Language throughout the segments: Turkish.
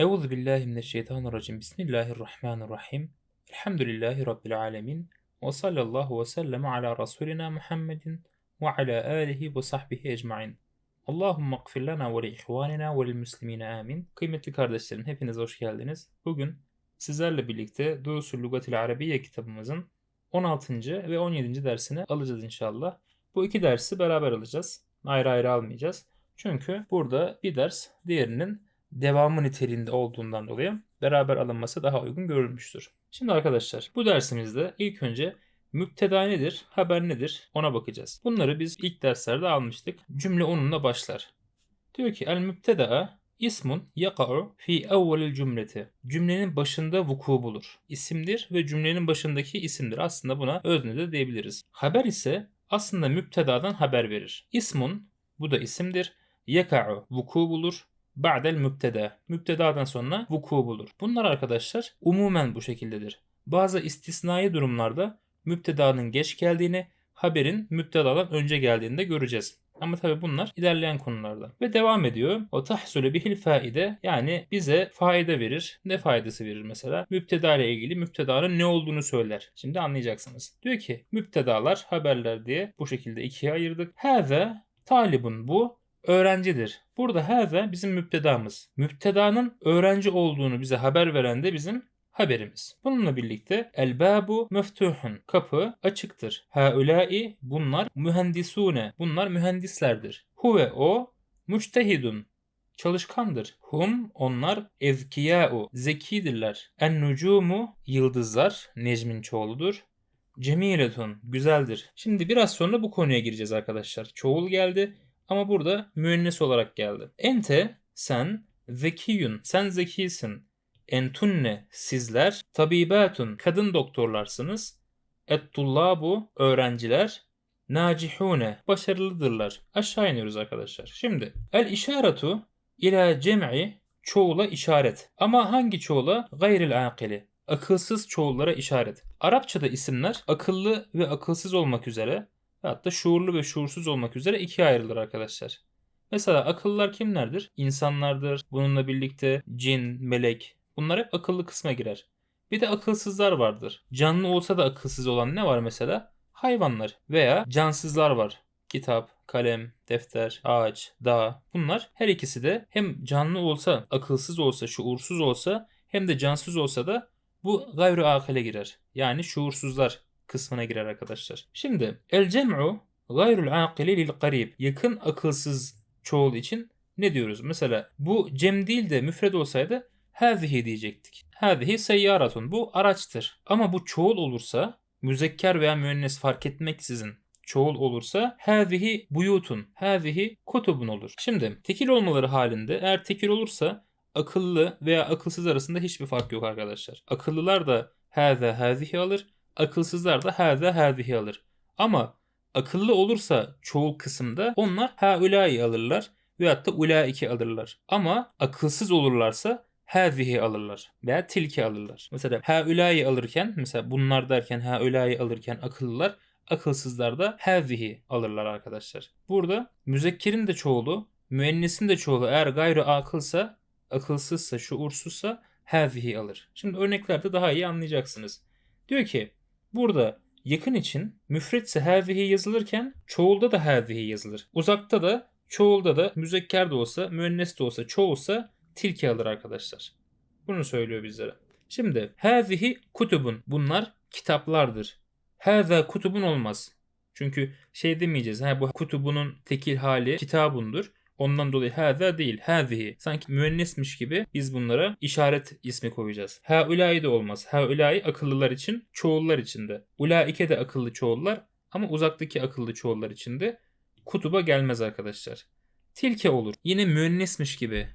Euzu billahi mineşşeytanirracim. Bismillahirrahmanirrahim. Elhamdülillahi rabbil alamin. Ve sallallahu ve sellem ala rasulina Muhammedin ve ala alihi ve sahbihi ecmaîn. Allahumme gfir lana ve li ihvanina ve lil muslimine amin. Kıymetli kardeşlerim hepiniz hoş geldiniz. Bugün sizlerle birlikte Durusul Lugatil Arabiye kitabımızın 16. ve 17. dersini alacağız inşallah. Bu iki dersi beraber alacağız. Ayrı ayrı almayacağız. Çünkü burada bir ders diğerinin devamı niteliğinde olduğundan dolayı beraber alınması daha uygun görülmüştür. Şimdi arkadaşlar bu dersimizde ilk önce müpteda nedir, haber nedir ona bakacağız. Bunları biz ilk derslerde almıştık. Cümle onunla başlar. Diyor ki el müpteda ismun yaka'u fi evvelil cümleti. Cümlenin başında vuku bulur. İsimdir ve cümlenin başındaki isimdir. Aslında buna özne de diyebiliriz. Haber ise aslında müptedadan haber verir. İsmun bu da isimdir. Yaka'u vuku bulur. Ba'del müpteda. Müptedadan sonra vuku bulur. Bunlar arkadaşlar umumen bu şekildedir. Bazı istisnai durumlarda müptedanın geç geldiğini, haberin müptedadan önce geldiğini de göreceğiz. Ama tabi bunlar ilerleyen konularda. Ve devam ediyor. O tahsulü bihil faide yani bize faide verir. Ne faydası verir mesela? Müpteda ile ilgili müptedanın ne olduğunu söyler. Şimdi anlayacaksınız. Diyor ki müptedalar, haberler diye bu şekilde ikiye ayırdık. Hâze talibun bu öğrencidir. Burada hâze bizim müptedamız. Müptedanın öğrenci olduğunu bize haber veren de bizim haberimiz. Bununla birlikte el babu meftuhun kapı açıktır. Haulai bunlar mühendisune bunlar mühendislerdir. Huve o müçtehidun çalışkandır. Hum onlar ezkiyâ'u zekidirler. En nucumu yıldızlar Necmin çoğuludur. Cemiletun güzeldir. Şimdi biraz sonra bu konuya gireceğiz arkadaşlar. Çoğul geldi ama burada müennes olarak geldi. Ente sen zekiyun sen zekisin. Entunne sizler tabibatun kadın doktorlarsınız. Ettullabu öğrenciler nacihune başarılıdırlar. Aşağı iniyoruz arkadaşlar. Şimdi el işaretu ila cem'i çoğula işaret. Ama hangi çoğula? Gayril akili. Akılsız çoğullara işaret. Arapçada isimler akıllı ve akılsız olmak üzere hatta şuurlu ve şuursuz olmak üzere ikiye ayrılır arkadaşlar. Mesela akıllılar kimlerdir? İnsanlardır. Bununla birlikte cin, melek, Bunlar hep akıllı kısma girer. Bir de akılsızlar vardır. Canlı olsa da akılsız olan ne var mesela? Hayvanlar veya cansızlar var. Kitap, kalem, defter, ağaç, dağ. Bunlar her ikisi de hem canlı olsa, akılsız olsa, şuursuz olsa hem de cansız olsa da bu gayru akile girer. Yani şuursuzlar kısmına girer arkadaşlar. Şimdi el cem'u gayrul akili lil qarib. Yakın akılsız çoğul için ne diyoruz? Mesela bu cem değil de müfred olsaydı Hâzihi diyecektik. Hâzihi seyyaratun. Bu araçtır. Ama bu çoğul olursa müzekker veya müennes fark etmeksizin çoğul olursa hâzihi buyutun, hâzihi kutubun olur. Şimdi tekil olmaları halinde eğer tekil olursa akıllı veya akılsız arasında hiçbir fark yok arkadaşlar. Akıllılar da hâze hâzihi alır, akılsızlar da hâze hâzihi alır. Ama akıllı olursa çoğul kısımda onlar haulâi alırlar veyahut da ulaike alırlar. Ama akılsız olurlarsa hazihi alırlar veya tilki alırlar. Mesela haulâyi alırken mesela bunlar derken haulâyi alırken akıllılar akılsızlar da hazihi alırlar arkadaşlar. Burada müzekkerin de çoğulu müennesin de çoğulu eğer gayrı akılsa akılsızsa şuursuzsa hazihi alır. Şimdi örneklerde daha iyi anlayacaksınız. Diyor ki burada yakın için müfretse hazihi yazılırken çoğulda da hazihi yazılır. Uzakta da çoğulda da müzekker de olsa müennes de olsa çoğulsa tilki alır arkadaşlar. Bunu söylüyor bizlere. Şimdi hazihi kutubun bunlar kitaplardır. Haza kutubun olmaz. Çünkü şey demeyeceğiz. Ha bu kutubunun tekil hali kitabundur. Ondan dolayı haza değil, hazihi. Sanki müennesmiş gibi biz bunlara işaret ismi koyacağız. Haulâi de olmaz. Haulâi akıllılar için, çoğullar içinde. Ulaike de akıllı çoğullar ama uzaktaki akıllı çoğullar içinde kutuba gelmez arkadaşlar. Tilke olur. Yine müennesmiş gibi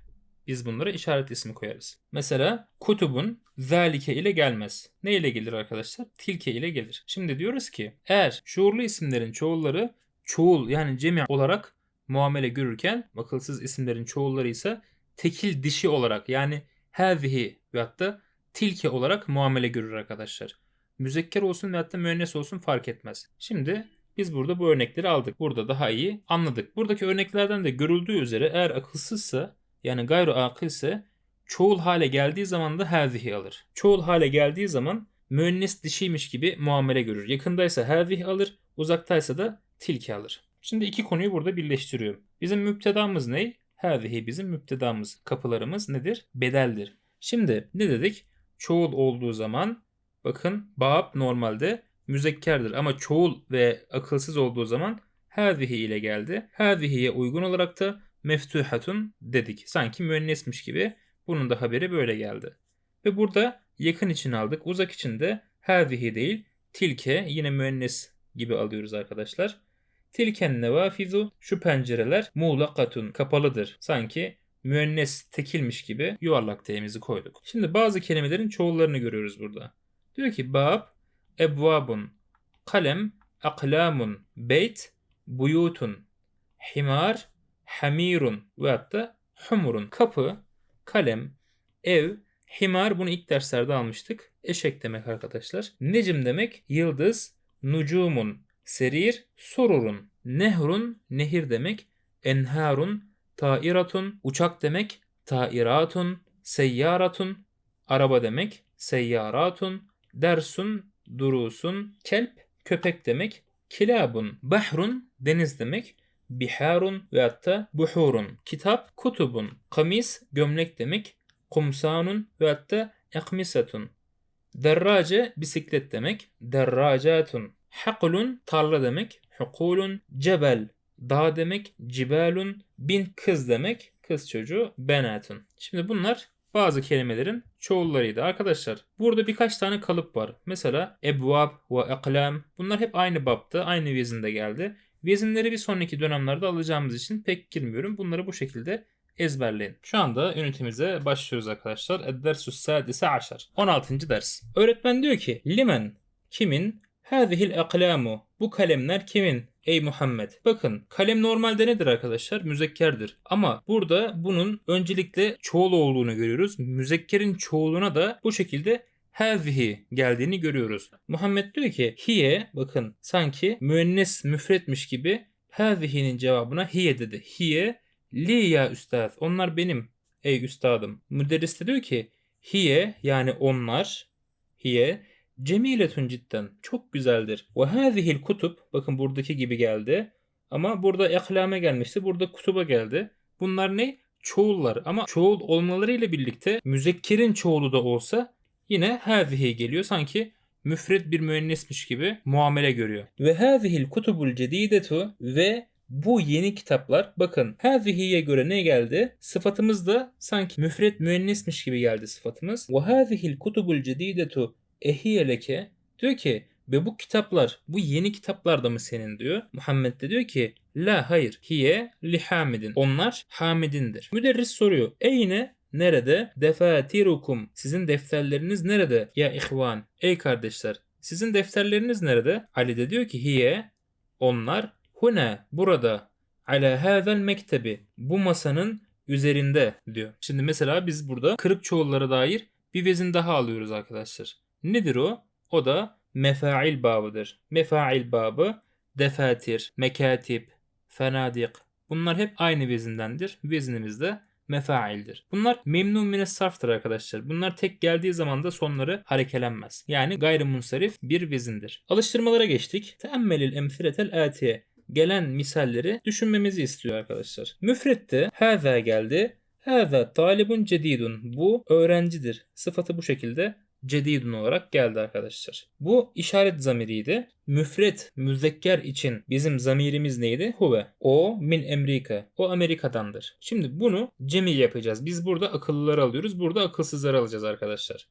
biz bunlara işaret ismi koyarız. Mesela kutubun zalike ile gelmez. Ne ile gelir arkadaşlar? Tilke ile gelir. Şimdi diyoruz ki eğer şuurlu isimlerin çoğulları çoğul yani cemi olarak muamele görürken akılsız isimlerin çoğulları ise tekil dişi olarak yani hazihi veyahut da tilke olarak muamele görür arkadaşlar. Müzekker olsun veyahut da müennes olsun fark etmez. Şimdi biz burada bu örnekleri aldık. Burada daha iyi anladık. Buradaki örneklerden de görüldüğü üzere eğer akılsızsa yani gayru akıl ise çoğul hale geldiği zaman da hazihi alır. Çoğul hale geldiği zaman müennes dişiymiş gibi muamele görür. Yakındaysa hazihi alır, uzaktaysa da tilki alır. Şimdi iki konuyu burada birleştiriyorum. Bizim müptedamız ne? Hazihi bizim müptedamız. Kapılarımız nedir? Bedeldir. Şimdi ne dedik? Çoğul olduğu zaman bakın bab normalde müzekkerdir ama çoğul ve akılsız olduğu zaman hazihi ile geldi. Hazihiye uygun olarak da meftuhatun dedik. Sanki müennesmiş gibi. Bunun da haberi böyle geldi. Ve burada yakın için aldık. Uzak için de hazihi değil tilke yine müennes gibi alıyoruz arkadaşlar. Tilken nevafizu şu pencereler muğlakatun kapalıdır. Sanki müennes tekilmiş gibi yuvarlak T'mizi koyduk. Şimdi bazı kelimelerin çoğullarını görüyoruz burada. Diyor ki bab, ebvabun, kalem, aklamun, beyt, buyutun, himar, hamirun ve hatta humurun. Kapı, kalem, ev, himar bunu ilk derslerde almıştık. Eşek demek arkadaşlar. Necim demek yıldız, nucumun, serir, sururun, nehrun, nehir demek, enharun, tairatun, uçak demek, tairatun, seyyaratun, araba demek, seyyaratun, dersun, durusun, kelp, köpek demek, kilabun, bahrun, deniz demek, biharun ve hatta buhurun, kitap, kutubun, kamis, gömlek demek, kumsanun ve hatta ekmisatun, derrace, bisiklet demek, derracatun, haklun, tarla demek, hukulun, cebel, dağ demek, cibalun, bin kız demek, kız çocuğu, benatun. Şimdi bunlar bazı kelimelerin çoğullarıydı. Arkadaşlar burada birkaç tane kalıp var. Mesela ebvab ve eklam. Bunlar hep aynı bapta, aynı vezinde geldi. Vezinleri bir sonraki dönemlerde alacağımız için pek girmiyorum. Bunları bu şekilde ezberleyin. Şu anda ünitemize başlıyoruz arkadaşlar. Ed-dersus sadise aşar. 16. ders. Öğretmen diyor ki limen kimin Hâzihil eklamu. Bu kalemler kimin? Ey Muhammed. Bakın kalem normalde nedir arkadaşlar? Müzekkerdir. Ama burada bunun öncelikle çoğul olduğunu görüyoruz. Müzekkerin çoğuluna da bu şekilde hazihi geldiğini görüyoruz. Muhammed diyor ki hiye bakın sanki müennes müfretmiş gibi hazihinin cevabına hiye dedi. Hiye li ya üstad. Onlar benim ey üstadım. Müderris de diyor ki hiye yani onlar hiye Cemiletun cidden. Çok güzeldir. Ve hazihil kutub. Bakın buradaki gibi geldi. Ama burada eklame gelmişti. Burada kutuba geldi. Bunlar ne? Çoğullar. Ama çoğul olmalarıyla birlikte müzekkerin çoğulu da olsa yine hazihi geliyor. Sanki müfred bir müennesmiş gibi muamele görüyor. Ve hazihil kutubul cedidetu ve bu yeni kitaplar bakın hazihiye göre ne geldi? Sıfatımız da sanki müfred müennesmiş gibi geldi sıfatımız. Ve hazihil kutubul cedidetu ehiye diyor ki ve bu kitaplar bu yeni kitaplar da mı senin diyor. Muhammed de diyor ki la hayır hiye li hamidin. Onlar hamidindir. Müderris soruyor. Eyne nerede? Defatirukum. Sizin defterleriniz nerede? Ya ihvan. Ey kardeşler. Sizin defterleriniz nerede? Ali de diyor ki hiye onlar huna burada ala hazel mektebi. Bu masanın üzerinde diyor. Şimdi mesela biz burada kırık çoğullara dair bir vezin daha alıyoruz arkadaşlar. Nedir o? O da mefail babıdır. Mefail babı defatir, mekatip, fenadik. Bunlar hep aynı vezindendir. Vezinimiz de mefaildir. Bunlar memnun mine sarftır arkadaşlar. Bunlar tek geldiği zaman da sonları harekelenmez. Yani gayrimunsarif bir vezindir. Alıştırmalara geçtik. Teammelil emfiletel atiye. Gelen misalleri düşünmemizi istiyor arkadaşlar. Müfrette haza geldi. Haza talibun cedidun. Bu öğrencidir. Sıfatı bu şekilde cedidun olarak geldi arkadaşlar. Bu işaret zamiriydi. Müfret, müzekker için bizim zamirimiz neydi? Huve. O min Amerika. O Amerika'dandır. Şimdi bunu cemi yapacağız. Biz burada akıllıları alıyoruz. Burada akılsızları alacağız arkadaşlar.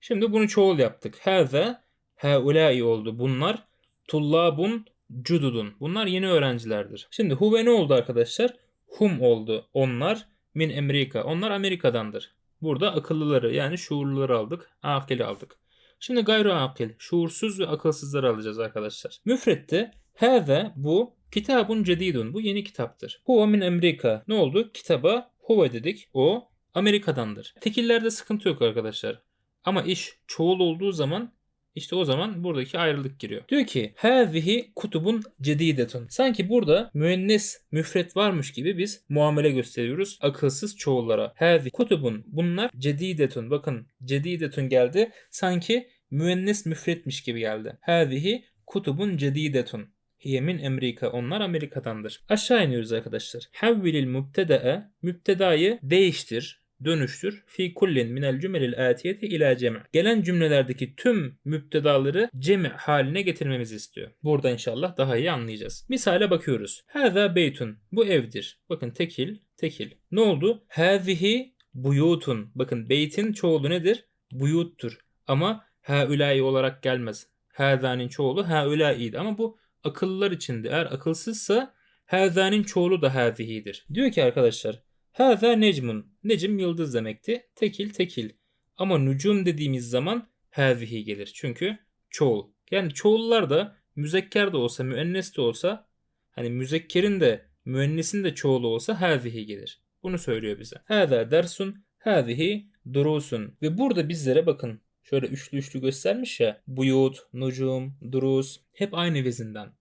Şimdi bunu çoğul yaptık. Hâze, haulâi oldu. Bunlar tullabun cududun. Bunlar yeni öğrencilerdir. Şimdi huve ne oldu arkadaşlar? Hum oldu. Onlar min Amerika. Onlar Amerika'dandır. Burada akıllıları yani şuurluları aldık. Akili aldık. Şimdi gayru akil, şuursuz ve akılsızları alacağız arkadaşlar. Müfrette hâze bu kitabun cedidun. Bu yeni kitaptır. Huve min Amerika. Ne oldu? Kitaba huve dedik. O Amerika'dandır. Tekillerde sıkıntı yok arkadaşlar. Ama iş çoğul olduğu zaman İşte o zaman buradaki ayrılık giriyor. Diyor ki hâzihi kutubun cedidetun. Sanki burada müennes müfret varmış gibi biz muamele gösteriyoruz akılsız çoğullara. Hâzi kutubun bunlar cedidetun. Bakın cedidetun geldi. Sanki müennes müfretmiş gibi geldi. Hâzihi kutubun cedidetun. Hiye min Amerika. Onlar Amerika'dandır. Aşağı iniyoruz arkadaşlar. Havvilil mübtedae. Mübtedayı değiştir dönüştür. Fi kullin minel cümelil atiyeti ila cem'. Gelen cümlelerdeki tüm müptedaları cemi haline getirmemizi istiyor. Burada inşallah daha iyi anlayacağız. Misale bakıyoruz. Hâzâ beytun. Bu evdir. Bakın tekil, tekil. Ne oldu? Hâzihi buyutun. Bakın beytin çoğulu nedir? Buyuttur. Ama haülâi olarak gelmez. Hâzânin çoğulu haülâiydi. Ama bu akıllılar içinde. Eğer akılsızsa hâzânin çoğulu da hâzihidir. Diyor ki arkadaşlar Hâzâ necmun. Necim yıldız demekti. Tekil tekil. Ama nucum dediğimiz zaman hâzihi gelir. Çünkü çoğul. Yani çoğullar da müzekker de olsa, müennes de olsa hani müzekkerin de müennesin de çoğulu olsa hâzihi gelir. Bunu söylüyor bize. Hâzâ dersun, hâzihi durusun. Ve burada bizlere bakın şöyle üçlü üçlü göstermiş ya. Buyut, nucum, durus hep aynı vezinden.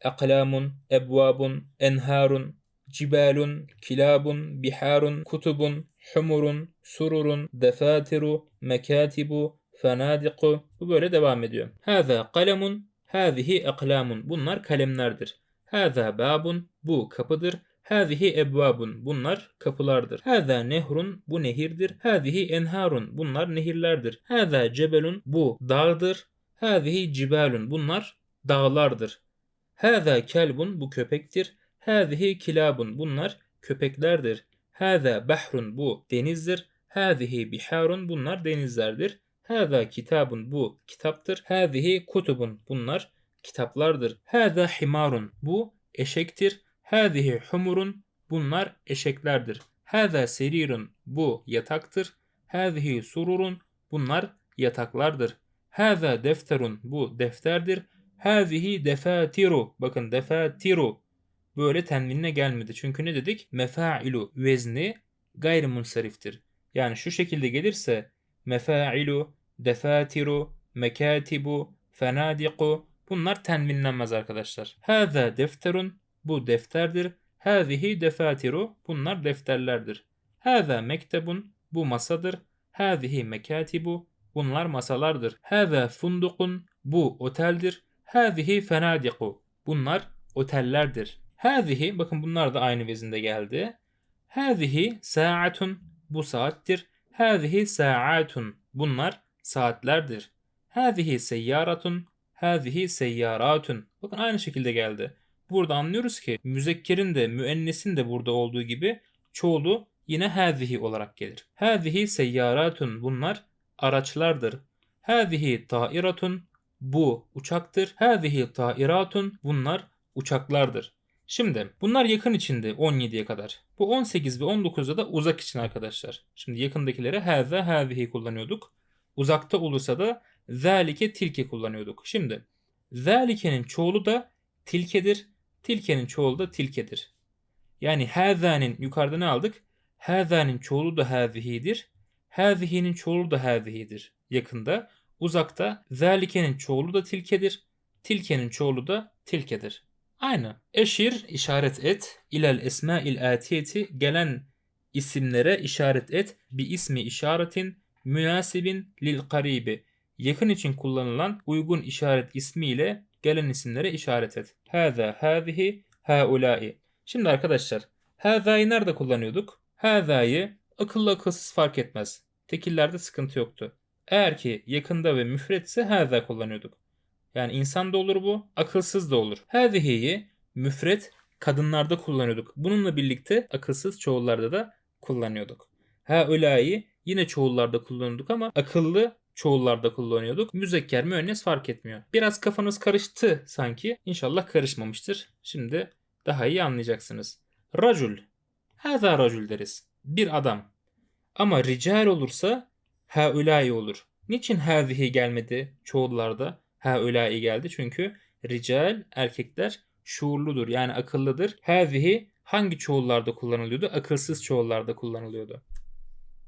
Eklamun, ebvabun, enharun, cibalun, kilabun, biharun, kutubun, humurun, sururun, defatiru, mekatibu, fenadiku. Bu böyle devam ediyor. Hâzâ kalemun, hâzihi eklamun. Bunlar kalemlerdir. Hâzâ babun, bu kapıdır. Hâzihi ebvabun. Bunlar kapılardır. Hâzâ nehrun. Bu nehirdir. Hâzihi enharun. Bunlar nehirlerdir. Hâzâ cebelun. Bu dağdır. Hâzihi cibalun. Bunlar dağlardır. Hâzâ kelbun. Bu köpektir. Hâzihi kilabun. Bunlar köpeklerdir. Hâzâ bahrun. Bu denizdir. Hâzihi biharun. Bunlar denizlerdir. Hâzâ kitabun. Bu kitaptır. Hâzihi kutubun. Bunlar kitaplardır. Hâzâ himarun. Bu eşektir. Hâzihi humurun. Bunlar eşeklerdir. Hâzâ serirun. Bu yataktır. Hâzihi sururun. Bunlar yataklardır. Hâzâ defterun. Bu defterdir. Hâzihi defatiru. Bakın defatiru böyle tenvinine gelmedi. Çünkü ne dedik? Mefailu vezni gayrimunsariftir. Yani şu şekilde gelirse mefailu, defatiru, mekatibu, fenadiku bunlar tenvinlenmez arkadaşlar. Hâzâ defterun bu defterdir. Hâzihi defatiru bunlar defterlerdir. Hâzâ mektebun bu masadır. Hâzihi mekatibu bunlar masalardır. Hâzâ fundukun bu oteldir. Hâzihi fenadiku bunlar otellerdir. Hâzihi bakın bunlar da aynı vezinde geldi. Hâzihi sa'atun bu saattir. Hâzihi sa'atun bunlar saatlerdir. Hâzihi seyyaratun hâzihi seyyaratun. Bakın aynı şekilde geldi. Burada anlıyoruz ki müzekkerin de müennesin de burada olduğu gibi çoğulu yine hâzihi olarak gelir. Hâzihi seyyaratun bunlar araçlardır. Hâzihi tairatun bu uçaktır. Hâzihi tairatun bunlar uçaklardır. Şimdi bunlar yakın içinde 17'ye kadar. Bu 18 ve 19'da da uzak için arkadaşlar. Şimdi yakındakilere haza hazihi kullanıyorduk. Uzakta olursa da zalike tilke kullanıyorduk. Şimdi zalikenin çoğulu da tilkedir. Tilkenin çoğulu da tilkedir. Yani haza'nın yukarıda ne aldık? Haza'nın çoğulu da hazihidir. Hazihinin çoğulu da hazihidir. Yakında. Uzakta zalikenin çoğulu da tilkedir. Tilkenin çoğulu da tilkedir. Aynı. Eşir işaret et. İlel esma'il atiyeti gelen isimlere işaret et. Bir ismi işaretin münasibin lil karibi. Yakın için kullanılan uygun işaret ismiyle gelen isimlere işaret et. Hâzâ, hâzihi, hâulâi. Şimdi arkadaşlar, hâzâyı nerede kullanıyorduk? Hâzâyı akıllı akılsız fark etmez. Tekillerde sıkıntı yoktu. Eğer ki yakında ve müfretse hâzâ kullanıyorduk. Yani insan da olur bu, akılsız da olur. Hâzihi'yi müfret kadınlarda kullanıyorduk. Bununla birlikte akılsız çoğullarda da kullanıyorduk. Ha ölayi yine çoğullarda kullanıyorduk ama akıllı çoğullarda kullanıyorduk. Müzekker müennes fark etmiyor. Biraz kafanız karıştı sanki. İnşallah karışmamıştır. Şimdi daha iyi anlayacaksınız. Racul. Hâzâ racul deriz. Bir adam. Ama rical olursa haulâi olur. Niçin hâzihi gelmedi çoğullarda? Ha ulai geldi çünkü rical erkekler şuurludur yani akıllıdır. Hazihi hangi çoğullarda kullanılıyordu? Akılsız çoğullarda kullanılıyordu.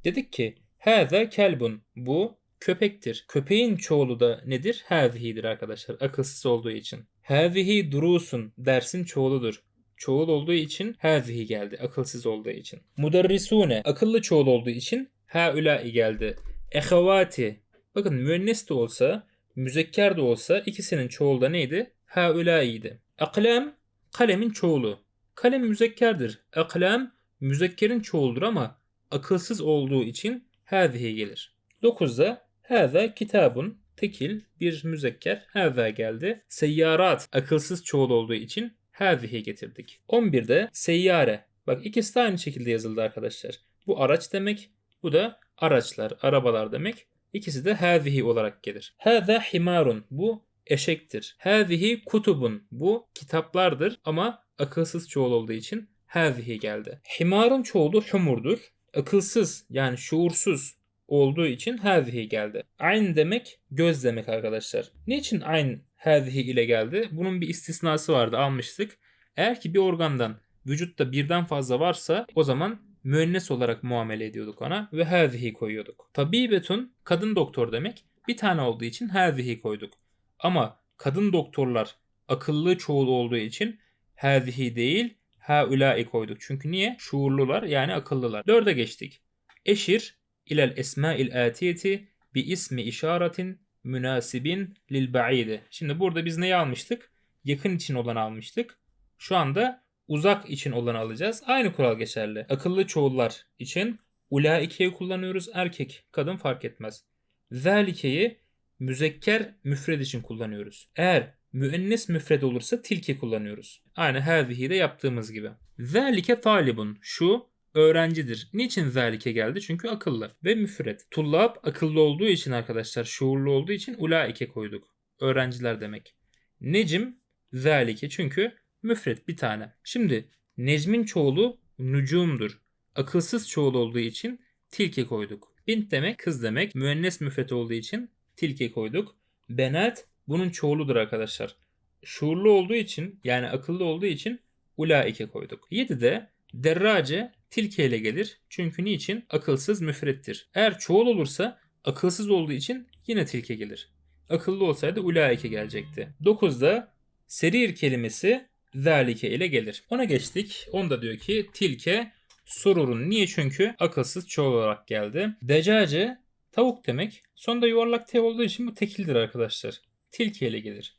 Dedik ki haza kelbun bu köpektir. Köpeğin çoğulu da nedir? Hazihi'dir arkadaşlar. Akılsız olduğu için. Hazihi durusun dersin çoğuludur. Çoğul olduğu için hazihi geldi. Akılsız olduğu için. Mudarrisune akıllı çoğul olduğu için haulai geldi. Ehevati bakın müennes de olsa müzekker de olsa ikisinin çoğulu da neydi? Haulai'ydi. Aklem kalemin çoğulu. Kalem müzekkerdir. Aklem müzekkerin çoğuldur ama akılsız olduğu için hazihi gelir. 9'da hâzâ kitabun tekil bir müzekker hâzâ geldi. Seyyarat akılsız çoğul olduğu için hâzihi getirdik. 11'de seyyare. Bak ikisi de aynı şekilde yazıldı arkadaşlar. Bu araç demek, bu da araçlar, arabalar demek. İkisi de hâzihi olarak gelir. Hâzâ himarun. Bu eşektir. Hâzihi kutubun. Bu kitaplardır ama akılsız çoğul olduğu için hâzihi geldi. Himarın çoğulu humurdur. Akılsız yani şuursuz olduğu için hâzihi geldi. Ayn demek göz demek arkadaşlar. Niçin ayn hâzihi ile geldi? Bunun bir istisnası vardı almıştık. Eğer ki bir organdan vücutta birden fazla varsa o zaman müennes olarak muamele ediyorduk ona ve hâzihi koyuyorduk. Tabibetun kadın doktor demek. Bir tane olduğu için hâzihi koyduk. Ama kadın doktorlar akıllı çoğul olduğu için hâzihi değil haulâi koyduk. Çünkü niye? Şuurlular yani akıllılar. Dörde geçtik. Eşir ilel esma'il atiyeti bi ismi işaretin münasibin lil ba'idi. Şimdi burada biz neyi almıştık? Yakın için olanı almıştık. Şu anda uzak için olanı alacağız. Aynı kural geçerli. Akıllı çoğullar için ulaikeyi kullanıyoruz. Erkek, kadın fark etmez. Zalikeyi müzekker müfred için kullanıyoruz. Eğer müennes müfred olursa tilki kullanıyoruz. Aynı hazihi de yaptığımız gibi. Zalike talibun. Şu öğrencidir. Niçin zalike geldi? Çünkü akıllı ve müfret. Tullab akıllı olduğu için arkadaşlar, şuurlu olduğu için ulaike koyduk. Öğrenciler demek. Necim zalike çünkü müfret bir tane. Şimdi Necmin çoğulu nucumdur. Akılsız çoğul olduğu için tilke koyduk. Bint demek kız demek. Müennes müfret olduğu için tilke koyduk. Benat bunun çoğuludur arkadaşlar. Şuurlu olduğu için yani akıllı olduğu için ulaike koyduk. 7'de derrace tilke ile gelir. Çünkü niçin? Akılsız müfrettir. Eğer çoğul olursa akılsız olduğu için yine tilke gelir. Akıllı olsaydı ulaike gelecekti. 9'da serir kelimesi zalike ile gelir. Ona geçtik. Onda diyor ki tilke sururun. Niye? Çünkü akılsız çoğul olarak geldi. Decace tavuk demek. Sonunda yuvarlak T olduğu için bu tekildir arkadaşlar. Tilke ile gelir.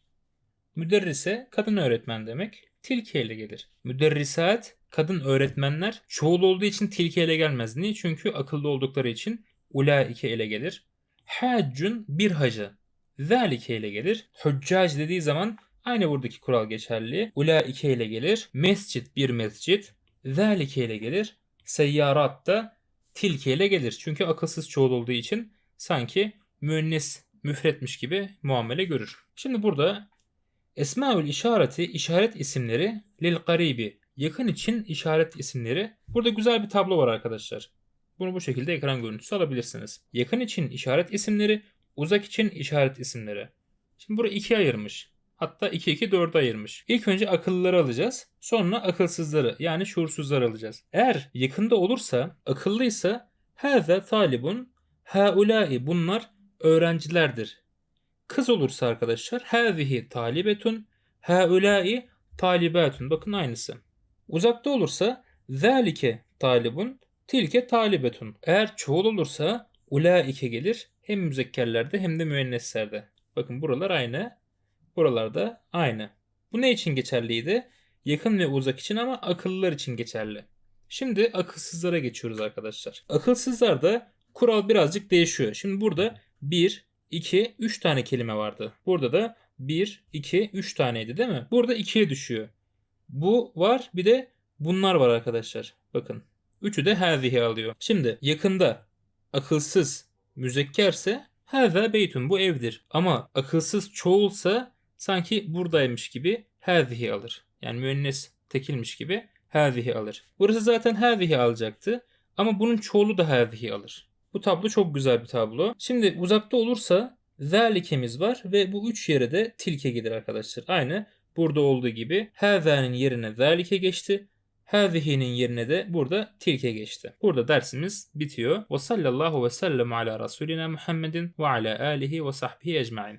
Müderrise kadın öğretmen demek. Tilke ile gelir. Müderrisat kadın öğretmenler çoğul olduğu için tilke ile gelmez. Niye? Çünkü akıllı oldukları için ulaike ile gelir. Haccun bir hacı. Zalike ile gelir. Hüccac dediği zaman aynı buradaki kural geçerli. Ulaike ile gelir. Mescit bir mescit. Zalike ile gelir. Seyyarat da tilke ile gelir. Çünkü akılsız çoğul olduğu için sanki müennes müfretmiş gibi muamele görür. Şimdi burada Esmaül işareti işaret isimleri lil garibi yakın için işaret isimleri. Burada güzel bir tablo var arkadaşlar. Bunu bu şekilde ekran görüntüsü alabilirsiniz. Yakın için işaret isimleri, uzak için işaret isimleri. Şimdi burayı ikiye ayırmış. Hatta 2 2 4'e ayırmış. İlk önce akıllıları alacağız. Sonra akılsızları yani şuursuzları alacağız. Eğer yakında olursa, akıllıysa haza talibun haulai bunlar öğrencilerdir. Kız olursa arkadaşlar hazihi talibetun haulai talibatun. Bakın aynısı. Uzakta olursa zalike talibun tilke talibetun. Eğer çoğul olursa ulaike gelir. Hem müzekkerlerde hem de müenneslerde. Bakın buralar aynı. Buralarda aynı. Bu ne için geçerliydi? Yakın ve uzak için ama akıllılar için geçerli. Şimdi akılsızlara geçiyoruz arkadaşlar. Akılsızlarda kural birazcık değişiyor. Şimdi burada 1, 2, 3 tane kelime vardı. Burada da 1, 2, 3 taneydi değil mi? Burada 2'ye düşüyor. Bu var bir de bunlar var arkadaşlar. Bakın. Üçü de hazihi alıyor. Şimdi yakında akılsız müzekkerse haza beytun bu evdir. Ama akılsız çoğulsa sanki buradaymış gibi hazihi alır. Yani müennes tekilmiş gibi hazihi alır. Burası zaten hazihi alacaktı. Ama bunun çoğulu da hazihi alır. Bu tablo çok güzel bir tablo. Şimdi uzakta olursa zalikemiz var ve bu üç yere de tilke gelir arkadaşlar. Aynı burada olduğu gibi haza'nın yerine zalike geçti. Hâzihinin yerine de burada tilke geçti. Burada dersimiz bitiyor. Ve sallallahu ve sellem ala Resulina Muhammedin ve ala alihi ve sahbihi ecmain.